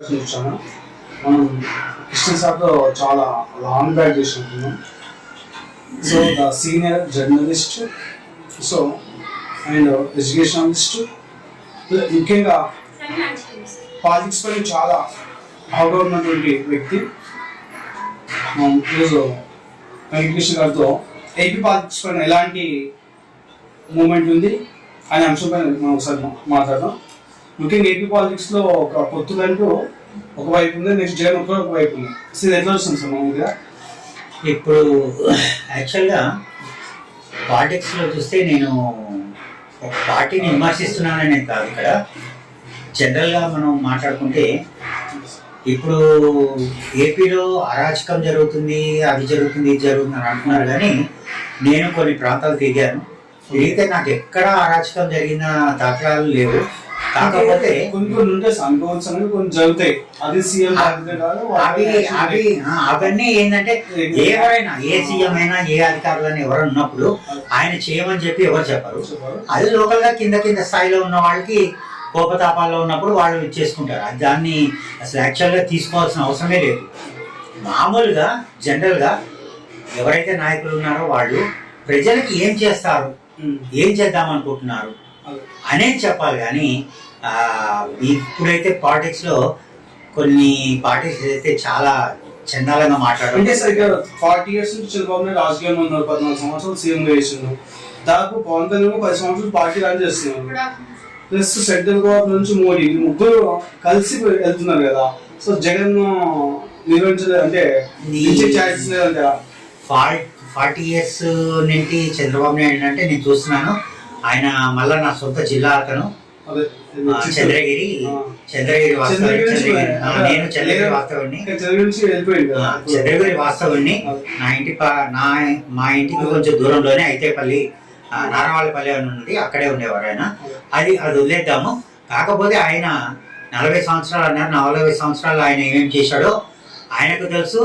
చూసాము మనం కృష్ణ సార్తో చాలా long back చేసినట్టున్నాం so the senior journalist so and educationalist ముఖ్యంగా పాలిటిక్స్ పైన చాలా అవగాహన ఉన్నటువంటి వ్యక్తి. Um, ఈరోజు వెంకటకృష్ణ గారితో ఏపీ పాలిటిక్స్ పైన ఎలాంటి మూమెంట్ ఉంది అనే అంశం పైన మనం ఒకసారి మాట్లాడదాం. ముఖ్యంగా ఏపీ పాలిటిక్స్లో ఒక పొత్తులంటూ ఒకవైపు ఉంది నెక్స్ట్ జగన్ ఒక వైపు ఉంది. సో ఎట్లా వస్తుంది సార్ మామూలుగా? ఇప్పుడు యాక్చువల్గా పాలిటిక్స్లో చూస్తే నేను ఒక పార్టీని విమర్శిస్తున్నాననే కాదు ఇక్కడ. జనరల్గా మనం మాట్లాడుకుంటే ఇప్పుడు ఏపీలో అరాచకం జరుగుతుంది అది జరుగుతుంది ఇది జరుగుతుంది అని అంటున్నారు కానీ నేను కొన్ని ప్రాంతాలు తిరిగాను. తిరిగితే నాకు ఎక్కడ అరాచకం జరిగిన దాఖలాలు లేవు. కాకపోతే కొన్ని కొన్ని ఉంటాయి అనేది కొన్ని జరుగుతాయి. అది సీఎం అవి అవి అవన్నీ ఏంటంటే ఎవరైనా ఏ సీఎం అయినా ఏ అధికారులైనా ఎవరైనా ఉన్నప్పుడు ఆయన చేయమని చెప్పి ఎవరు చెప్పరు. అది లోకల్గా కింద కింద స్థాయిలో ఉన్న వాళ్ళకి కోపతాపాల్లో ఉన్నప్పుడు వాళ్ళు ఇచ్చేసుకుంటారు అది దాన్ని అసలు యాక్చువల్గా తీసుకోవాల్సిన అవసరమే లేదు. మామూలుగా జనరల్గా ఎవరైతే నాయకులు ఉన్నారో వాళ్ళు ప్రజలకి ఏం చేస్తారు. ఏం చేద్దాం అనుకుంటున్నారు? అనేది చెప్పాలి కానీ ఆ, ఇప్పుడైతే పాలిటిక్స్లో కొన్ని పార్టీస్ అయితే చాలా చండాలంగా మాట్లాడడం అంటే సార్ ఇక్కడ ఫార్టీ ఇయర్స్ నుంచి చంద్రబాబు నాయుడు రాజకీయంలో ఉన్నారు పద్నాలుగు సంవత్సరాలు సీఎం గా చేసిండు. దాదాపు పవన్ కళ్యాణ్ పది సంవత్సరాలు పార్టీ రన్ చేస్తున్నారు ప్లస్ సెంట్రల్ గవర్నమెంట్ నుంచి మోడీ ముగ్గురు కలిసి వెళ్తున్నారు కదా. సో జగన్ నిర్వహించలేదు అంటే ఛాయిస్ ఫార్టీ ఇయర్స్ నుండి చంద్రబాబు నాయుడు అంటే నేను చూస్తున్నాను. ఆయన మళ్ళా నా సొంత జిల్లా అతను. చంద్రగిరి. చంద్రగిరి నేను చంద్రగిరి వాస్తవుని ఇంకా చంద్రగిరి నుంచి వెళ్ళిపోయింది ఆ, కదా చంద్రగిరి వాస్తవుని అదే. నా ఇంటి నా మా ఇంటికి కొంచెం దూరంలోనే అయితేపల్లి ఆ, నారావాళ్ళపల్లి అని ఉన్నది. అక్కడే ఉండేవారు ఆయన. అది అది వదిలేద్దాము. కాకపోతే ఆయన నలభై సంవత్సరాలు అన్నారు. నలభై సంవత్సరాలు ఆయన ఏమేం చేశాడో ఆయనకు తెలుసు.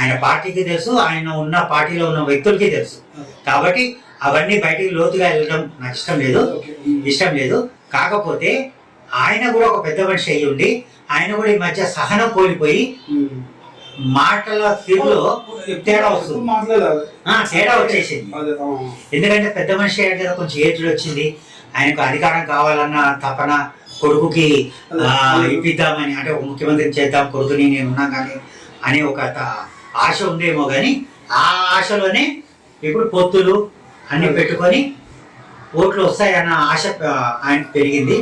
ఆయన పార్టీకి తెలుసు. ఆయన ఉన్న పార్టీలో ఉన్న వ్యక్తులకి తెలుసు. కాబట్టి అవన్నీ బయటికి లోతుగా వెళ్ళడం నాకు ఇష్టం లేదు. ఇష్టం లేదు. కాకపోతే ఆయన కూడా ఒక పెద్ద మనిషి అయ్యి ఉండి ఆయన కూడా ఈ మధ్య సహనం కోల్పోయి. మాటల తీరులో తేడా వస్తుంది. తేడా వచ్చేసింది. ఎందుకంటే పెద్ద మనిషి కదా కొంచెం ఏజ్ వచ్చింది. ఆయనకు అధికారం కావాలన్న తపన కొడుకుకి ఇప్పిద్దామని అంటే ఒక ముఖ్యమంత్రిని చేద్దాం కొడుకుని నేను ఉన్నా కానీ అనే ఒక ఆశ ఉందేమో కానీ ఆ ఆశలోనే ఇప్పుడు పొత్తులు అన్ని పెట్టుకొని ఓట్లు వస్తాయన్న ఆశ ఆ, ఆయనకు పెరిగింది.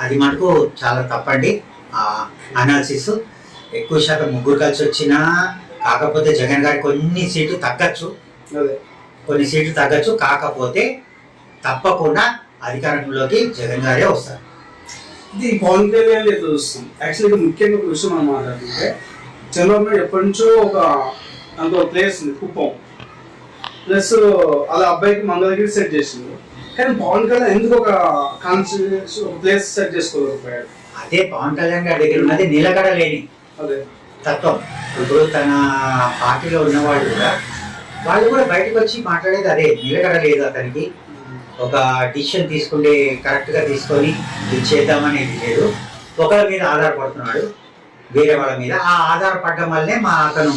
అది మనకు చాలా తప్పండి. అనాలిసిస్ ఎక్కువ శాతం ముగ్గురు కలిసి వచ్చినా కాకపోతే జగన్ గారికి కొన్ని సీట్లు తగ్గచ్చు. కొన్ని సీట్లు తగ్గచ్చు. కాకపోతే తప్పకుండా అధికారంలోకి జగన్ గారే వస్తారు. ఇది పవన్ కళ్యాణ్ ఎట్లా చూస్తాం. యాక్చువల్లీ ముఖ్యంగా ఒక విషయం మనం మాట్లాడుతుంటే చంద్రబాబు నాయుడు ఎప్పటి నుంచో ఒక అంత ప్లేస్ ఉంది కుప్పం. ప్లస్ అలా అబ్బాయికి మంగళగిరి సెట్ చేసిండు. కానీ పవన్ కళ్యాణ్ ఎందుకు ఒక కాన్స్టిట్యూన్స్ ప్లేస్ సెట్ చేసుకోలేకపోయాడు? అదే పవన్ కళ్యాణ్ గారి దగ్గర ఉన్నది నిలకడ లేని అదే. తత్వం. ఇప్పుడు తన పార్టీలో ఉన్నవాళ్ళు కూడా వాళ్ళు కూడా బయటకు వచ్చి మాట్లాడేది అదే నిలకడ లేదు అతనికి. ఒక డిసిషన్ తీసుకుంటే కరెక్ట్గా తీసుకొని ఇది చేద్దామనేది లేదు. ఒకరి మీద ఆధారపడుతున్నాడు వేరే వాళ్ళ మీద. ఆ ఆధారపడడం వల్లే మా అతను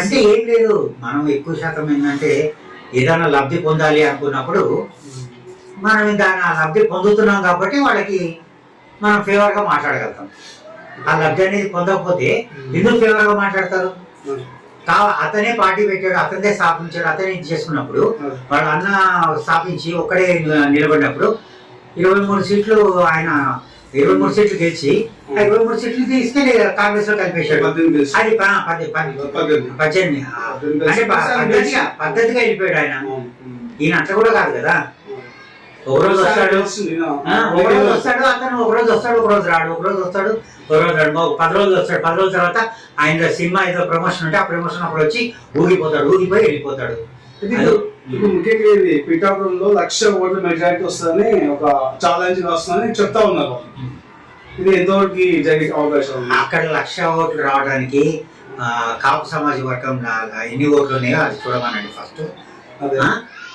అంటే ఏం లేదు. మనం ఎక్కువ శాతం ఏంటంటే ఏదైనా లబ్ధి పొందాలి అనుకున్నప్పుడు మనం దాని ఆ లబ్ధి పొందుతున్నాం కాబట్టి వాళ్ళకి మనం ఫేవర్గా మాట్లాడగలుగుతాం. ఆ లబ్ధి అనేది పొందకపోతే ఎందుకు ఫేవర్గా మాట్లాడతారు? కా అతనే పార్టీ పెట్టాడు అతనే స్థాపించాడు అతనే ఇది చేసుకున్నప్పుడు వాళ్ళ అన్న స్థాపించి ఒక్కడే నిలబడినప్పుడు ఇరవై మూడు సీట్లు ఆయన ఇరవై మూడు సీట్లు గెలిచి ఆ. ఇరవై మూడు సీట్లు తీసుకెళ్ళి కాంగ్రెస్లో కలిపేశాడు అది పది- పది- పద్దెనిమిది. అంటే పద్ధతిగా పద్ధతిగా వెళ్ళిపోయాడు ఆయన. ఈయన అట్లా కూడా కాదు కదా? ఒక రోజు వస్తాడు. ఒక రోజు వస్తాడు అతను ఒక రోజు వస్తాడు ఒక రోజు రాడు ఒక రోజు వస్తాడు ఒక రోజు రాడు. పది రోజులు వస్తాడు. పది రోజుల తర్వాత ఆయన సినిమా ఏదో ప్రమోషన్ ఉంటే ఆ ప్రమోషన్ అప్పుడు వచ్చి ఊగిపోతాడు ఊగిపోయి వెళ్ళిపోతాడు. ఇప్పుడు ముఖ్యంగా ఇది పిఠాపురంలో లక్ష ఓట్ల మెజారిటీ వస్తుందని ఒక ఛాలెంజ్ వస్తుందని చెప్తా ఉన్నారు. ఇది ఎంతవరకు జరిగే అవకాశం ఉంది? అక్కడ లక్ష ఓట్లు రావడానికి కాపు సమాజ వర్గం ఎన్ని ఓట్లు ఉన్నాయో అది చూడమనండి ఫస్ట్?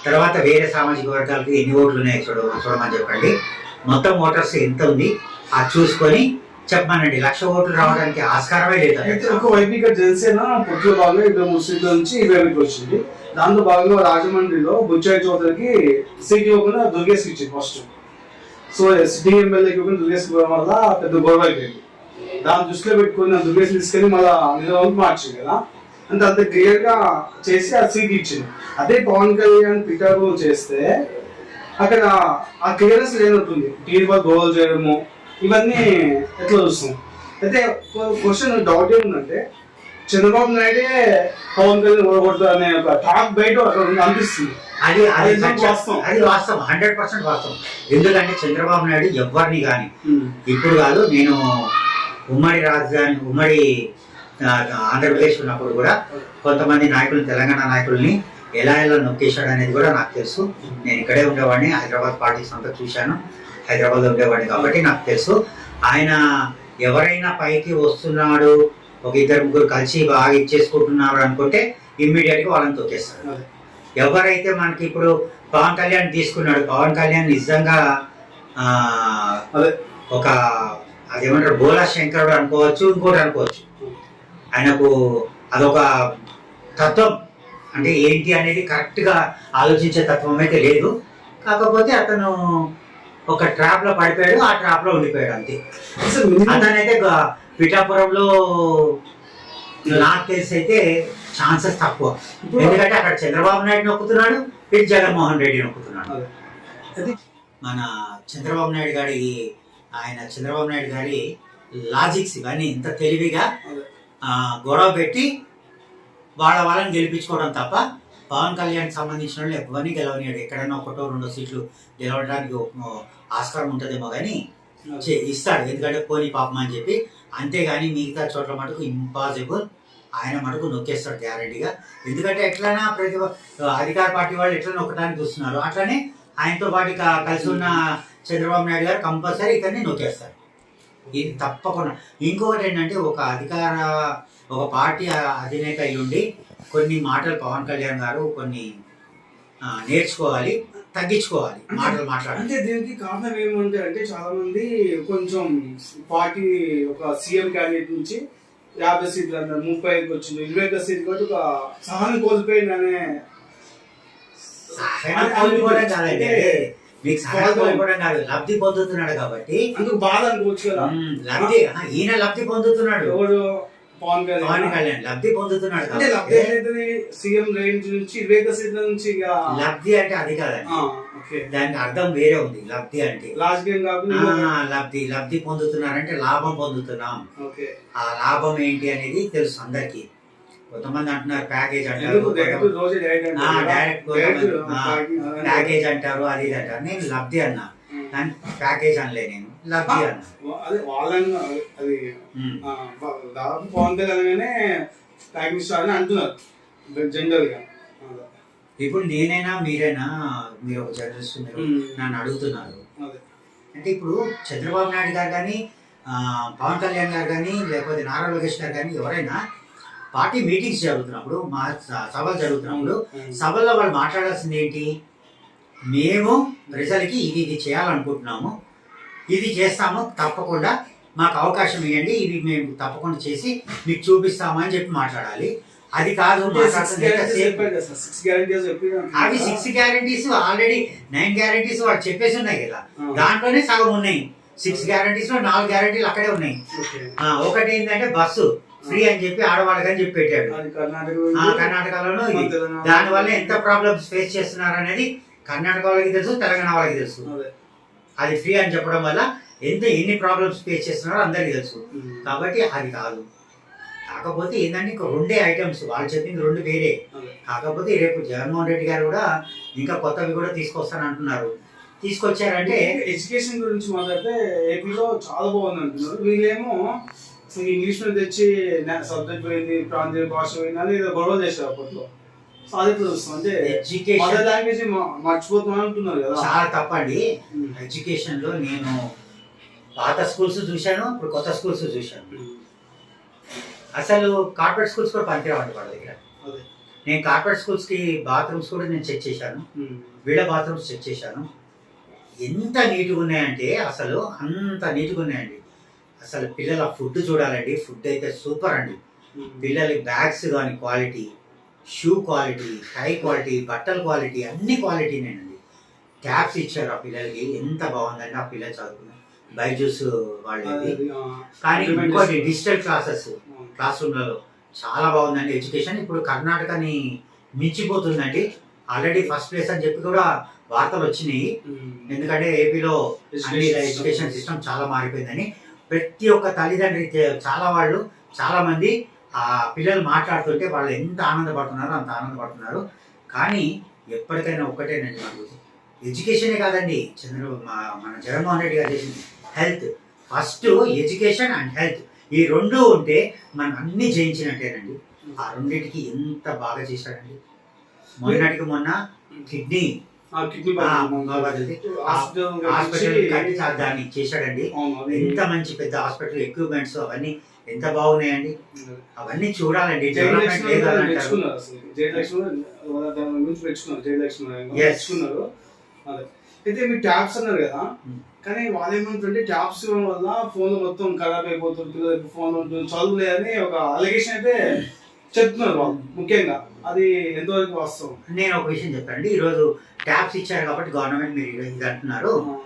తర్వాత వేరే సామాజిక వర్గాలకి ఎన్ని ఓట్లు ఉన్నాయో చూడ చూడమని చెప్పండి. మొత్తం ఓటర్స్ ఎంత ఉంది అది చూసుకొని చెప్పమనండి. లక్ష ఓట్లు రావడానికి ఆస్కారమే లేదు. ఒక వైపు ఇక్కడ జనసేన పొత్తులో భాగంగా ఇద్దరు ముస్లింల నుంచి ఇరవైకి వచ్చింది. దాంతో భాగంగా రాజమండ్రిలో బుచ్చాయి చౌదరికి సీట్ ఇవ్వకుండా దుర్గేష్ ఇచ్చింది ఫస్ట్ సో సిటీ ఎమ్మెల్యేకి ఇవ్వకుండా దుర్గేష్ ఇవ్వడం వల్ల పెద్ద గొడవ అయిపోయింది. దాన్ని దృష్టిలో పెట్టుకుని దుర్గేశ్ దుర్గేష్ తీసుకెళ్ళి మళ్ళీ నిజామాబాద్ మార్చింది కదా. అంటే అంత క్లియర్గా చేసి ఆ సీట్ ఇచ్చింది. అదే పవన్ కళ్యాణ్ పికప్ చేస్తే అక్కడ ఆ క్లియరెన్స్ లేనట్టుంది. టీవీ వాళ్ళు గోల్ చేయడము ఇవన్నీ ఎట్లా చూస్తాం? అయితే క్వశ్చన్ డౌట్ ఏముందంటే చంద్రబాబు నాయుడే పవన్ కళ్యాణ్ ఓడగొడతారు అనే ఒక టాక్ బయట అనిపిస్తుంది. అది అది. వాస్తవం. అది వాస్తవం. హండ్రెడ్ పర్సెంట్ వాస్తవం. ఎందుకంటే చంద్రబాబు నాయుడు ఎవరిని కానీ ఇప్పుడు కాదు నేను ఉమ్మడి రాజధాని ఉమ్మడి ఆంధ్రప్రదేశ్ ఉన్నప్పుడు కూడా కొంతమంది నాయకులు తెలంగాణ నాయకుల్ని ఎలా ఎలా నొక్కేశాడు అనేది కూడా నాకు తెలుసు. నేను ఇక్కడే ఉండేవాడిని హైదరాబాద్ పార్టీస్ అంతా చూశాను. హైదరాబాద్ ఉండేవాడిని కాబట్టి నాకు తెలుసు. ఆయన ఎవరైనా పైకి వస్తున్నాడు ఒక ఇద్దరు ముగ్గురు కలిసి బాగా ఇచ్చేసుకుంటున్నారు అనుకుంటే ఇమ్మీడియట్గా వాళ్ళని తొక్కేస్తారు. ఎవరైతే మనకి ఇప్పుడు పవన్ కళ్యాణ్ తీసుకున్నాడు పవన్ కళ్యాణ్ నిజంగా ఒక అదేమంటారు బోలా శంకరుడు అనుకోవచ్చు ఇంకోటి అనుకోవచ్చు. ఆయనకు అదొక తత్వం. అంటే ఏంటి అనేది కరెక్ట్గా ఆలోచించే తత్వం అయితే లేదు. కాకపోతే అతను ఒక ట్రాప్లో పడిపోయాడు ఆ ట్రాప్లో ఉండిపోయాడు అంతే. అతనైతే పిఠాపురంలో నాకు తెలిసి అయితే ఛాన్సెస్ తక్కువ. ఎందుకంటే అక్కడ చంద్రబాబు నాయుడు నొక్కుతున్నాడు ఇటు జగన్మోహన్ రెడ్డి నొక్కుతున్నాడు. అదే. మన చంద్రబాబు నాయుడు గారి ఆయన చంద్రబాబు నాయుడు గారి లాజిక్స్ ఇవన్నీ ఇంత తెలివిగా గొడవ పెట్టి వాళ్ళ వాళ్ళని గెలిపించుకోవడం తప్ప పవన్ కళ్యాణ్ సంబంధించిన వాళ్ళు ఎవరిని గెలవనియాడు ఎక్కడైనా ఒకటో రెండో సీట్లు గెలవడానికి ఆస్కారం ఉంటుందేమో కానీ ఇస్తాడు. ఎందుకంటే పోనీ పాపం అని చెప్పి అంతేగాని మిగతా చోట్ల మటుకు ఇంపాసిబుల్. ఆయన మటుకు నొక్కేస్తాడు గ్యారంటీగా. ఎందుకంటే ఎట్లైనా ప్రతి అధికార పార్టీ వాళ్ళు ఎట్లా నొక్కడానికి చూస్తున్నారు అట్లనే ఆయనతో పాటు కలిసి ఉన్న చంద్రబాబు నాయుడు గారు కంపల్సరీ ఇతన్ని నొక్కేస్తారు. ఇది తప్పకుండా. ఇంకొకటి ఏంటంటే ఒక అధికార ఒక పార్టీ అధినేత అయ్యుండి కొన్ని మాటలు పవన్ కళ్యాణ్ గారు కొన్ని నేర్చుకోవాలి తగ్గించుకోవాలి మాటలు మాట్లాడాలి అంటే దీనికి కారణం ఏమంటే అంటే చాలా మంది కొంచెం పార్టీ ఒక సీఎం క్యాండిడేట్ నుంచి యాభై సీట్లు అన్నారు ముప్పై ఐదుకి వచ్చింది ఇరవై ఒక్క సీట్లు కాబట్టి ఒక సహనం కోల్పోవడం కాదండి మీకు సహాయం కోల్పోవడం కాదు లబ్ధి పొందుతున్నాడు కాబట్టి అందుకు బాధ అనుకోవచ్చు కదా. లబ్ధి ఈయన లబ్ధి పొందుతున్నాడు. పవన్ కళ్యాణ్. లబ్ధి పొందుతున్నాడు అంటే లబ్ధి అనేది సీఎం రేంజ్ నుంచి ఒక్క సీట్ల నుంచి ఇక లబ్ధి అంటే అది కాదండి. దానికి అర్థం వేరే ఉంది లబ్ధి అంటే. లబ్ధి లబ్ధి పొందుతున్నారంటే లాభం పొందుతున్నాం. ఆ లాభం ఏంటి అనేది తెలుసు అందరికి. కొంతమంది అంటున్నారు ప్యాకేజ్ అంటారు డైరెక్ట్ ప్యాకేజ్. అంటారు అది ఇది అంటారు. నేను లబ్ధి అన్నా. దాని ప్యాకేజ్ అనలే నేను లబ్ధి అన్నా. అదే బ- దాదాపు పవన్ కళ్యాణ్ గానే ప్యాకింగ్ స్టార్ అని అంటున్నారు జనరల్గా. ఇప్పుడు నేనైనా మీరైనా మీరు ఒక జర్నలిస్ట్ మీరు ఉమ్. నన్ను అడుగుతున్నారు. అంటే ఇప్పుడు చంద్రబాబు నాయుడు గారు కానీ పవన్ కళ్యాణ్ గారు కానీ లేకపోతే నారా లోకేష్ గారు కానీ ఎవరైనా పార్టీ మీటింగ్స్ జరుగుతున్నప్పుడు మా సభలు జరుగుతున్నప్పుడు ఉమ్. సభల్లో వాళ్ళు మాట్లాడాల్సింది ఏంటి మేము ప్రజలకి ఇది ఇది చేయాలనుకుంటున్నాము ఇది చేస్తాము తప్పకుండా మాకు అవకాశం ఇవ్వండి ఇది మేము తప్పకుండా చేసి మీకు చూపిస్తాము అని చెప్పి మాట్లాడాలి అది కాదు. అవి six guarantees already nine guarantees వాళ్ళు చెప్పేసి ఉన్నాయి కదా. దాంట్లోనే సగం ఉన్నాయి సిక్స్ గ్యారంటీస్లో నాలుగు గ్యారంటీలు అక్కడే ఉన్నాయి ఒకటి ఏంటంటే బస్సు ఫ్రీ అని చెప్పి ఆడవాళ్ళకి అని చెప్పి పెట్టాడు. కర్ణాటకలోనూ ఇది మన తెలంగాణ. దాని వల్ల ఎంత ప్రాబ్లమ్స్ ఫేస్ చేస్తున్నారు అనేది కర్ణాటక వాళ్ళకి తెలుసు తెలంగాణ వాళ్ళకి తెలుసు. అది ఫ్రీ అని చెప్పడం వల్ల ఎంత ఎన్ని ప్రాబ్లమ్స్ ఫేస్ చేస్తున్నారో అందరికీ తెలుసు. కాబట్టి అది కాదు. కాకపోతే ఏంటంటే ఇంకో రెండే ఐటమ్స్ వాళ్ళు చెప్పింది రెండు వేరే. అదే. కాకపోతే రేపు జగన్మోహన్ రెడ్డి గారు కూడా ఇంకా కొత్తవి కూడా తీసుకొస్తాను అంటున్నారు. తీసుకొచ్చారంటే ఎడ్యుకేషన్ గురించి మాట్లాడితే ఏపీలో చాలా బాగుంది అంటున్నారు వీళ్ళేమో ఇంగ్లీష్ మీద తెచ్చి సబ్జెక్ట్ పోయింది ప్రాంతీయ భాష పోయింది అని ఏదో గొడవ చేశారు అప్పట్లో. అది ఎడ్యుకేషన్ లాంగ్వేజ్ మర్చిపోతున్నాం అంటున్నారు కదా. చాలా తప్పండి. ఎడ్యుకేషన్లో నేను పాత స్కూల్స్ చూశాను ఇప్పుడు కొత్త స్కూల్స్ చూశాను. అసలు కార్పొరేట్ స్కూల్స్ కూడా పనికిరావండి వాళ్ళ దగ్గర. నేను కార్పొరేట్ స్కూల్స్కి బాత్రూమ్స్ కూడా నేను చెక్ చేశాను. వీళ్ళ బాత్రూమ్స్ చెక్ చేశాను. ఎంత నీట్గా ఉన్నాయంటే అసలు అంత నీట్గా ఉన్నాయండి. అసలు పిల్లల ఫుడ్ చూడాలండి. ఫుడ్ అయితే సూపర్ అండి. పిల్లల బ్యాగ్స్ కానీ quality shoe quality tie quality బట్టల క్వాలిటీ అన్ని క్వాలిటీనేనండి. ట్యాబ్స్ ఇచ్చారు ఆ పిల్లలకి. ఎంత బాగుందండి ఆ పిల్లలు చదువుకున్నారు బైజూస్ వాళ్ళది. కానీ ఇంకోటి డిజిటల్ క్లాసెస్ క్లాస్ రూమ్లలో చాలా బాగుందండి ఎడ్యుకేషన్ ఇప్పుడు కర్ణాటకని మించిపోతుందండి. ఆల్రెడీ ఫస్ట్ ప్లేస్ అని చెప్పి కూడా వార్తలు వచ్చినాయి. ఎందుకంటే ఏపీలో అన్ని ఎడ్యుకేషన్ సిస్టమ్ చాలా మారిపోయిందని. ప్రతి ఒక్క తల్లిదండ్రి చాలా వాళ్ళు చాలా మంది ఆ పిల్లలు మాట్లాడుతుంటే వాళ్ళు ఎంత ఆనందపడుతున్నారో అంత ఆనందపడుతున్నారు. కానీ ఎప్పటికైనా ఒక్కటేనండి మనకు ఎడ్యుకేషనే కాదండి. చంద్ర మన జగన్మోహన్ రెడ్డి గారు చేసింది. Health. First education and health. ఈ రెండు ఉంటే మనం అన్ని జయించినట్టేనండి. ఆ రెండింటికి ఎంత బాగా చేశాడండి. మొన్నటికి మొన్న కిడ్నీ. హాస్పిటల్ దాన్ని చేశాడండి. ఎంత మంచి పెద్ద హాస్పిటల్ ఎక్విప్మెంట్స్ అవన్నీ ఎంత బాగున్నాయండి. అవన్నీ చూడాలండి. అదే. అయితే మీరు ట్యాబ్స్ అన్నారు కదా. Hmm. కానీ వాళ్ళు ఏమంటుంటే ట్యాబ్స్ వల్ల ఫోన్ మొత్తం ఖరాబ్ అయిపోతుంది ఫోన్ ఉంటుంది చదువులేదని ఒక అలిగేషన్ అయితే చెప్తున్నారు వాళ్ళు ముఖ్యంగా. అది ఎంతవరకు వాస్తవం? నేను ఒక విషయం చెప్పండి. ఈరోజు ట్యాబ్స్ ఇచ్చారు కాబట్టి గవర్నమెంట్ మీరు ఇది- అంటున్నారు.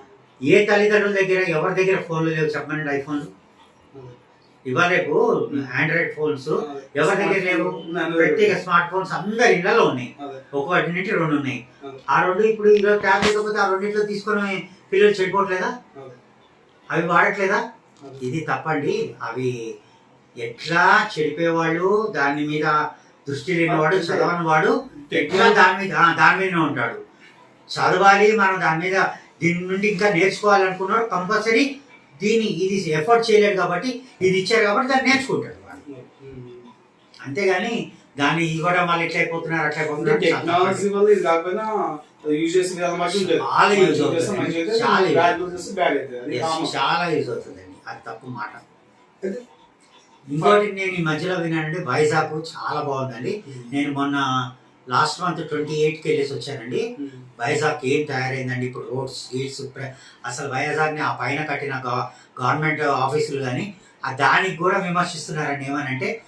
ఏ తల్లిదండ్రుల దగ్గర ఎవరి దగ్గర ఫోన్లు లేవు చెప్పండి ఐఫోన్లు ఇవాళ రేపు ఆండ్రాయిడ్ ఫోన్స్ ఎవరి దగ్గర లేవు? ప్రత్యేక స్మార్ట్ ఫోన్స్ అందరి ఇళ్ళలో ఉన్నాయి. ఒకటి నుండి రెండు ఉన్నాయి. ఆ. రెండు ఇప్పుడు ఈరోజు ట్యాబ్ లేకపోతే ఆ రెండింటిలో తీసుకొని పిల్లలు చెడిపోవట్లేదా. అవి వాడట్లేదా. ఇది తప్పండి అవి ఎట్లా చెడిపోయేవాళ్ళు దాని మీద దృష్టి లేనివాడు. చదవని వాడు ఎట్లా దాని మీద దాని మీదనే ఉంటాడు చదవాలి మనం దాని మీద దీని నుండి ఇంకా నేర్చుకోవాలనుకున్నాడు కంపల్సరీ దీని ఇది ఎఫర్ట్ చేయలేడు కాబట్టి ఇది ఇచ్చారు కాబట్టి దాన్ని నేర్చుకుంటాడు వాడు అంతేగాని దాన్ని ఇవ్వడం వల్ల ఎట్లా అయిపోతున్నారు అట్లా అంటే అయిపోతున్నారు టెక్నాలజీ వల్ల ఇది కాకపోయినా యూజ్ చేసిన విధానం బట్టి ఉంటుంది. చాలా మంచిగా అవుతుంది. చాలా చేస్తే bad అవుతుంది. చాలా యూజ్ అవుతుందండి. అది తప్పు మాట. ఇంకోటి నేను ఈ మధ్యలో విన్నానండి వైజాగ్ చాలా బాగుందండి. నేను మొన్న లాస్ట్ మంత్ ట్వంటీ ఎయిట్కి వెళ్ళేసి వచ్చానండి. వైజాగ్ ఏం తయారైందండి ఇప్పుడు రోడ్స్ గేట్స్ అసలు వైజాగ్ని ఆ పైన కట్టిన గవ- గవర్నమెంట్ ఆఫీసులు కానీ ఆ దానికి కూడా విమర్శిస్తున్నారండి. ఏమనంటే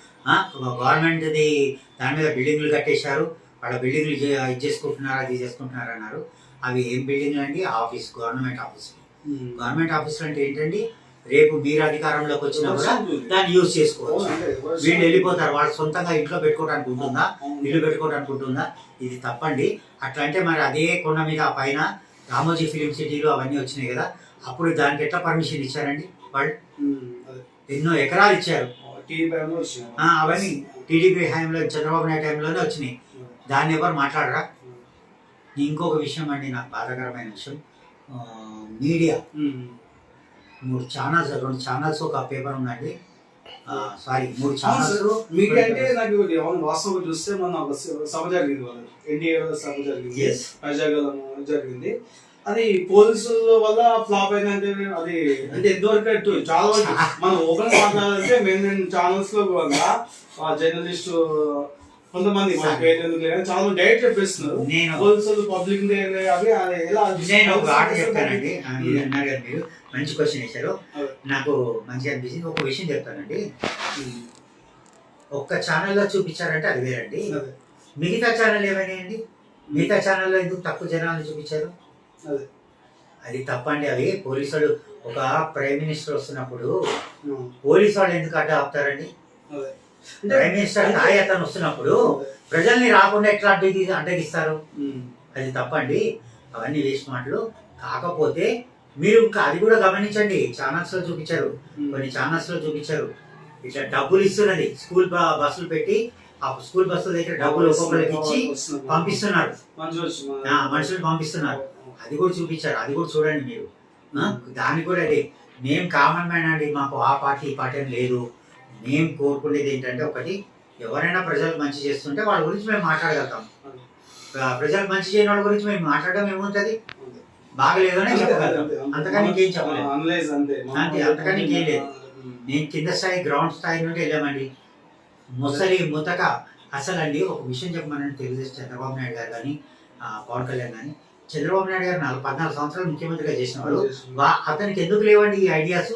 గవర్నమెంట్ది దాని మీద బిల్డింగ్లు కట్టేశారు. వాళ్ళ బిల్డింగ్లు ఇది చేసుకుంటున్నారు అది చేసుకుంటున్నారు అన్నారు. అవి ఏం బిల్డింగ్లు అండి? Office government office. ఉమ్. గవర్నమెంట్ ఆఫీసులు అంటే ఏంటండి? రేపు మీరు అధికారంలోకి వచ్చినా కూడా. దాన్ని యూజ్ చేసుకోవచ్చు. వీళ్ళు వెళ్ళిపోతారు. వాళ్ళు సొంతంగా ఇంట్లో పెట్టుకోవడానికి ఉంటుందా. ఇల్లు పెట్టుకోవడానికి ఉంటుందా? ఇది తప్పండి. అట్లా అంటే మరి అదే కొండ మీద ఆ పైన రామోజీ ఫిలిం సిటీలు అవన్నీ వచ్చినాయి కదా. అప్పుడు దానికి ఎట్లా పర్మిషన్ ఇచ్చారండి వాళ్ళు. ఎన్నో ఎకరాలు ఇచ్చారు. అవన్నీ. టీడీపీ హయాంలో చంద్రబాబు నాయుడు టైంలోనే వచ్చినాయి. దాన్ని ఎవరు మాట్లాడరా? ఇంకొక విషయం అండి నాకు బాధాకరమైన విషయం. మీడియా. మూడు ఛానల్స్ రెండు ఛానల్స్ ఒక పేపర్ ఉందండి. సారీ మూడు ఛానల్స్. సార్. మీకంటే నాకు వాస్తవంగా చూస్తే స- సభ జరిగింది వాళ్ళు ఎన్డీఏ సభ జరిగింది. Yes. ప్రజాగలం జరిగింది. అది పోలీసుల వల్ల ఫ్లాప్ అయిందంటే అది అంటే ఎంతవరకు అటు చాలా వరకు మనం ఓపెన్ మాట్లాడాలంటే మేము ఛానల్స్లో కూడా జర్నలిస్ట్ కొంతమంది చాలా మంది డైరెక్ట్ చెప్పేస్తున్నారు. నేను పోలీసులు పబ్లిక్ అవి అది ఎలా నేను ఒక ఆట చెప్తానండి. మీరు అన్నారు కదా మీరు. మంచి క్వశ్చన్ వేశారు. నాకు మంచిగా అనిపించింది ఒక విషయం చెప్తానండి. ఒక్క ఛానల్లో చూపించారంటే అది వేరండి. మిగతా ఛానల్ ఏమైనాయండి? మిగతా ఛానల్లో ఎందుకు తక్కువ జనాలు చూపించారు? అదే. తప్పండి. అవి పోలీసు వాళ్ళు ఒక ప్రైమ్ మినిస్టర్ వస్తున్నప్పుడు. పోలీసు వాళ్ళు ఎందుకు అడ్డ ఆపుతారండి? ప్రైమ్ మినిస్టర్ తాయి అతను వస్తున్నప్పుడు ప్రజల్ని రాకుండా ఎట్లా అడ్డగి అడ్డగిస్తారు. అది తప్పండి. అవన్నీ వేస్ట్ మాటలు. కాకపోతే మీరు ఇంకా అది కూడా గమనించండి. ఛానల్స్లో చూపించారు. కొన్ని ఛానల్స్లో చూపించారు. ఇట్లా డబ్బులు ఇస్తున్నది. స్కూల్ బస్సులు పెట్టి ఆ స్కూల్ బస్సుల దగ్గర డబ్బులు ఒక్కొక్కరికి ఇచ్చి పంపిస్తున్నారు. మనుషులు పంపిస్తున్నారు. అది కూడా చూపించారు. అది కూడా చూడండి మీరు. ఆ, దానికి కూడా అదే. మేము కామన్ మ్యాన్ అండి. మాకు ఆ పార్టీ ఈ పార్టీ అని లేదు. మేము కోరుకునేది ఏంటంటే ఒకటి ఎవరైనా ప్రజలకు మంచి చేస్తుంటే వాళ్ళ గురించి మేము మాట్లాడగలుగుతాం ఆ, ప్రజలకు మంచి చేయని వాళ్ళ గురించి మేము మాట్లాడడం ఏముంటది. బాగలేదనే అంతే, చెప్పగలం అంతే, అంతే. అంతకని ఇంకేం చెప్పలేదు. అంతే అంతే, అంతకని ఇంకేం లేదు. నేను కింద స్థాయి గ్రౌండ్ స్థాయి నుండి వెళ్ళామండి ముసలి ముతక అసలు అండి ఒక విషయం చెప్పమనండి తెలుగుదేశం చంద్రబాబు నాయుడు గారు కానీ పవన్ కళ్యాణ్ కానీ చంద్రబాబు నాయుడు గారు నాలుగు పద్నాలుగు సంవత్సరాలు ముఖ్యమంత్రిగా చేసినవాడు చేసినారు. వా- అతనికి ఎందుకు లేవండి ఈ ఐడియాస్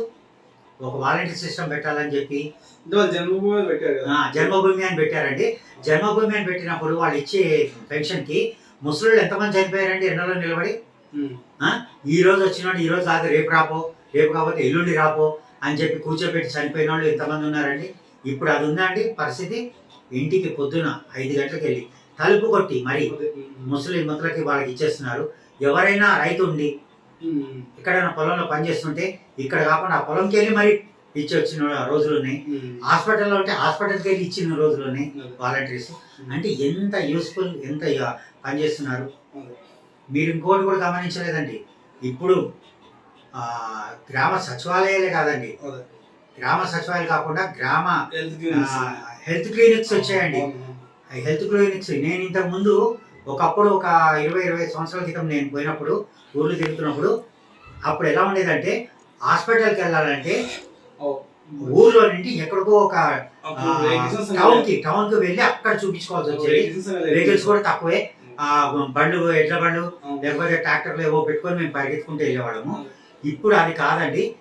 ఒక వాలంటీర్ సిస్టమ్ పెట్టాలని చెప్పి జన్మభూమి పెట్టారు జన్మభూమి అని పెట్టారండి జన్మభూమి అని పెట్టినప్పుడు వాళ్ళు ఇచ్చే పెన్షన్కి ముసలు ఎంతమంది చనిపోయారండి ఎండలో నిలబడి? ఈ రోజు వచ్చినోడు ఈ రోజు కాదు రేపు రాపో రేపు కాకపోతే ఎల్లుండి రాపో అని చెప్పి కూర్చోబెట్టి చనిపోయిన వాళ్ళు ఎంతమంది ఉన్నారండి ఇప్పుడు అది ఉందా అండి పరిస్థితి ఇంటికి పొద్దున ఐదు గంటలకు వెళ్ళి తలుపు కొట్టి మరి. ముసలి ముసలకి వాళ్ళకి ఇచ్చేస్తున్నారు ఎవరైనా రైతు ఉండి. ఎక్కడైనా పొలంలో పనిచేస్తుంటే ఇక్కడ కాకుండా ఆ పొలంకి వెళ్ళి మరి ఇచ్చి వచ్చిన రోజులు ఉన్నాయి. హాస్పిటల్లో ఉంటే హాస్పిటల్కి వెళ్ళి ఇచ్చిన రోజులు ఉన్నాయి. వాలంటీర్స్ అంటే ఎంత యూస్ఫుల్ ఎంత పనిచేస్తున్నారు. మీరు ఇంకోటి కూడా గమనించలేదండి ఇప్పుడు గ్రామ సచివాలయాలే కాదండి. గ్రామ సచివాలయాలు కాకుండా గ్రామ హెల్త్ క్లినిక్స్. వచ్చాయండి హెల్త్ క్లినిక్స్ నేను ఇంతకు ముందు ఒకప్పుడు ఒక ఇరవై ఇరవై సంవత్సరాల క్రితం నేను పోయినప్పుడు ఊర్లు తిరుగుతున్నప్పుడు అప్పుడు ఎలా ఉండేదంటే హాస్పిటల్కి వెళ్ళాలంటే. ఊర్లో నుండి ఎక్కడికో ఒక టౌన్కి టౌన్కి వెళ్ళి అక్కడ చూపించుకోవాల్సి వచ్చేది. వెహికల్స్ కూడా తక్కువే. ఆ బండ్లు ఎడ్ల బండ్లు. లేకపోతే ట్రాక్టర్లు ఏవో పెట్టుకొని మేము పరిగెత్తుకుంటూ వెళ్ళేవాళ్ళము. ఇప్పుడు అది కాదండి.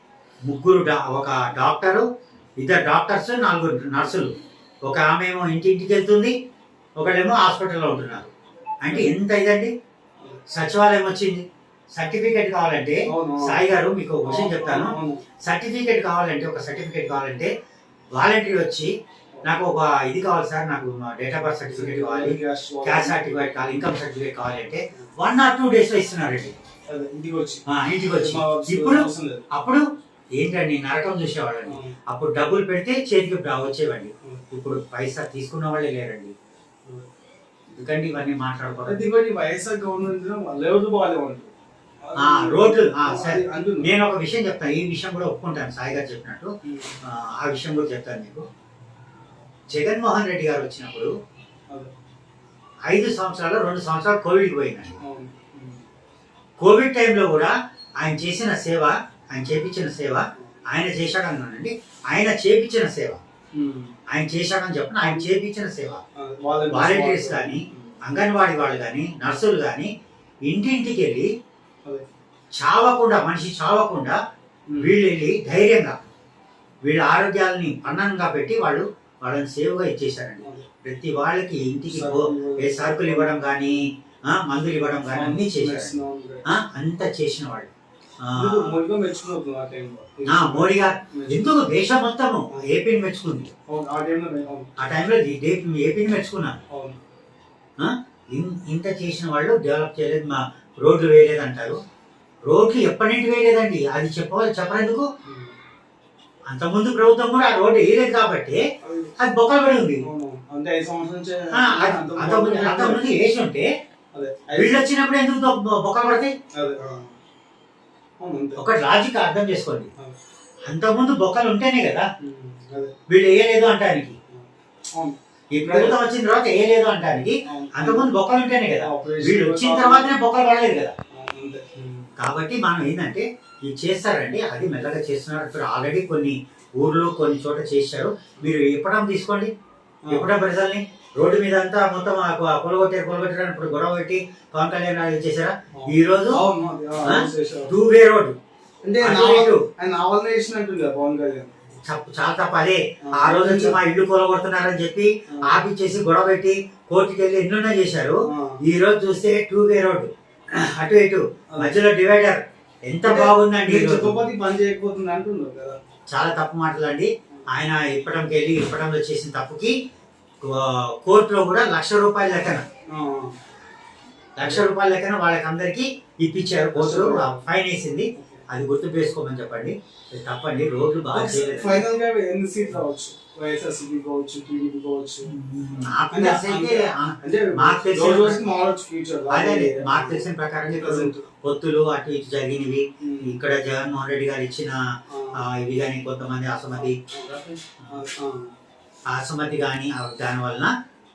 ముగ్గురు ఒక డాక్టరు ఇద్దరు డాక్టర్స్ నలుగురు నర్సులు. ఒక ఆమె ఏమో ఇంటింటికి వెళ్తుంది ఒకళ్ళేమో హాస్పిటల్లో ఉంటున్నారు. అంటే ఎంత ఇదండి? సచివాలయం వచ్చింది. సర్టిఫికేట్ కావాలంటే. సాయి గారు మీకు ఒక విషయం చెప్తాను. సర్టిఫికేట్ కావాలంటే ఒక సర్టిఫికేట్ కావాలంటే వాలంటీర్ వచ్చి నాకు ఒక ఇది కావాలి సార్ నాకు డేట్ ఆఫ్ బర్త్ సర్టిఫికేట్ కావాలి. క్యాస్ట్ సర్టిఫికేట్ కావాలి ఇన్కమ్ సర్టిఫికేట్ కావాలి అంటే వన్ ఆర్ టూ డేస్లో ఇస్తున్నారండి ఇంటికి వచ్చి. ఇంటికి ఇప్పుడు. అప్పుడు ఏంటండి నరకం చూసేవాళ్ళండి. అప్పుడు డబ్బులు పెడితే చేతికి వచ్చేవండి. ఇప్పుడు పైసా తీసుకున్న వాళ్ళే లేరండి. ఎందుకండి ఇవన్నీ మాట్లాడుకోవడం? ఇంకోటి వైఎస్ఆర్ గవర్నమెంట్ బాగాలేమంటారు ఆ, రోడ్లు సరే నేను ఒక విషయం చెప్తాను ఈ విషయం కూడా ఒప్పుకుంటాను సాయి గారు చెప్పినట్టు. ఆ, విషయం కూడా చెప్తాను మీకు జగన్మోహన్ రెడ్డి గారు వచ్చినప్పుడు. ఐదు సంవత్సరాలు రెండు సంవత్సరాలు కోవిడ్. ఉమ్. కోవిడ్ టైంలో కూడా ఆయన చేసిన సేవ ఆయన చేపించిన సేవ ఆయన చేశాడన్నానండి ఆయన చేపించిన సేవ. ఆయన చేశాడని చెప్పిన ఆయన చేపించిన సేవ వాలంటీర్స్. కానీ. అంగన్వాడీ వాళ్ళు కానీ నర్సులు కానీ ఇంటింటికి వెళ్ళి. చావకుండా మనిషి చావకుండా. వీళ్ళు వెళ్ళి ధైర్యంగా వీళ్ళ ఆరోగ్యాలని పన్నంగా పెట్టి వాళ్ళు వాళ్ళని సేవగా ఇచ్చేశారండి. అదే. ప్రతి వాళ్ళకి ఇంటికి ఏ సరుకులు ఇవ్వడం కానీ మందులు ఇవ్వడం కానీ అన్ని చేశారు అంతా చేసిన వాళ్ళు. మోడీ గారు ఎందుకు? దేశం మొత్తము ఏపీని మెచ్చుకుంది? ఆ టైంలో ఏపీని మెచ్చుకున్నారు? ఇంత చేసిన వాళ్ళు డెవలప్ చేయలేదు మా రోడ్లు వేయలేదు అంటారు రోడ్లు ఎప్పటి నుండి వేయలేదండి? అది చెప్పవాలి చెప్పరెందుకు ఉమ్. అంతకుముందు ప్రభుత్వం కూడా ఆ రోడ్డు వేయలేదు కాబట్టి అది- బొక్కలు పడి ఉంది. అంతకుముందు ముందు- అంతకుముందు వేసి ఉంటే వీళ్ళు వచ్చినప్పుడు ఎందుకు బొక్కలు పడతాయి? అదే ఆ. అవును అంతే. ఒక లాజిక్ అర్థం చేసుకోండి. అంతకుముందు బొక్కలు ఉంటేనే కదా వీళ్ళు వేయలేదు అంటానికి. ప్రభుత్వం వచ్చిన తర్వాత వేయలేదు అంటానికి అవును. అంతకుముందు బొక్కలు ఉంటేనే కదా. వీళ్ళు వచ్చిన తర్వాతనే బొక్కలు పడలేదు కదా. కాబట్టి మనం ఏంటంటే ఇది చేస్తారండి అది మెల్లగా చేస్తున్నారు. ఇప్పుడు ఆల్రెడీ కొన్ని ఊర్లు కొన్ని చోట చేశారు. మీరు ఎప్పుడన్నా తీసుకోండి. ఎప్పుడన్నా ప్రజల్ని రోడ్డు మీద అంతా మొత్తం ఆ కొ- కొలగొట్టారు కొలగొట్టారు అని ఇప్పుడు గొడవ పెట్టి పవన్ కళ్యాణ్ గారు చేశారా? ఈ రోజు. Two way road. అంటే నా వల్ల పవన్ కళ్యాణ్. చాలా తప్పు. అదే ఆ. రోజు వచ్చి మా ఇల్లు కొలగొడుతున్నారని చెప్పి ఆపిచ్చేసి గొడవ పెట్టి కోర్టుకి వెళ్ళి ఎన్నున్నా చేశారు. ఈ రోజు చూస్తే టూ వే రోడ్డు అటు ఇటు మధ్యలో డివైడర్ ఎంత బాగుందండి పని చేయకపోతుంది అంటున్నారు కదా. చాలా తప్పు మాటలండి. ఆయన ఇప్పటంకి వెళ్ళి ఇప్పటంలో చేసిన తప్పుకి కోర్టులో కూడా లక్ష రూపాయల లెక్కన. లక్ష రూపాయల లెక్కన వాళ్ళకి అందరికి ఇప్పించారు కోర్టు ఫైన్ వేసింది. అది గుర్తు చేసుకోమని చెప్పండి తప్పండి. రోడ్లు బాగా ఫైనల్గా ఎన్ని సీట్లు రావచ్చు? వైఎస్ఆర్సీపీ కావచ్చు టీడీపీ కావచ్చు? మాకు తెలిసిన- ప్రకారం పొత్తులు అటు ఇటు జరిగినవి. ఇక్కడ జగన్మోహన్ రెడ్డి గారు ఇచ్చిన ఆ, ఇవి కానీ కొంతమంది అసమ్మతి. అసమ్మతి కానీ దాని వలన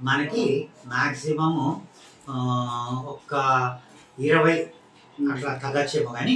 మనకి మాక్సిమము ఒక ఇరవై అట్లా తగ్గచ్చేమో కానీ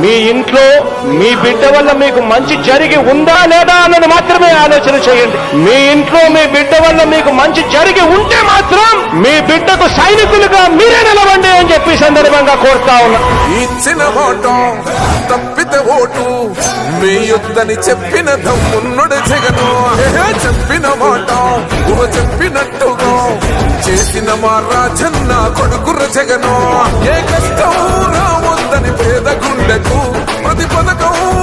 మీ ఇంట్లో మీ బిడ్డ వల్ల మీకు మంచి జరిగి ఉందా లేదా అన్నది మాత్రమే ఆలోచన చేయండి. మీ ఇంట్లో మీ బిడ్డ వల్ల మీకు మంచి జరిగి ఉంటే మాత్రం మీ బిడ్డకు సైనికులుగా మీరే నిలవండి అని చెప్పి సందర్భంగా కోరుతా ఉన్నా. ఇచ్చిన మాట తప్పితే ఓటు మీ యుద్ధని చెప్పిన దమ్మున్నడు జగను. చెప్పిన మాట చెప్పినట్టుగా. చేసిన మా రాజన్న కొడుకుర జగను. ఏ కష్టం పేద గుండెకు ప్రతి పథకం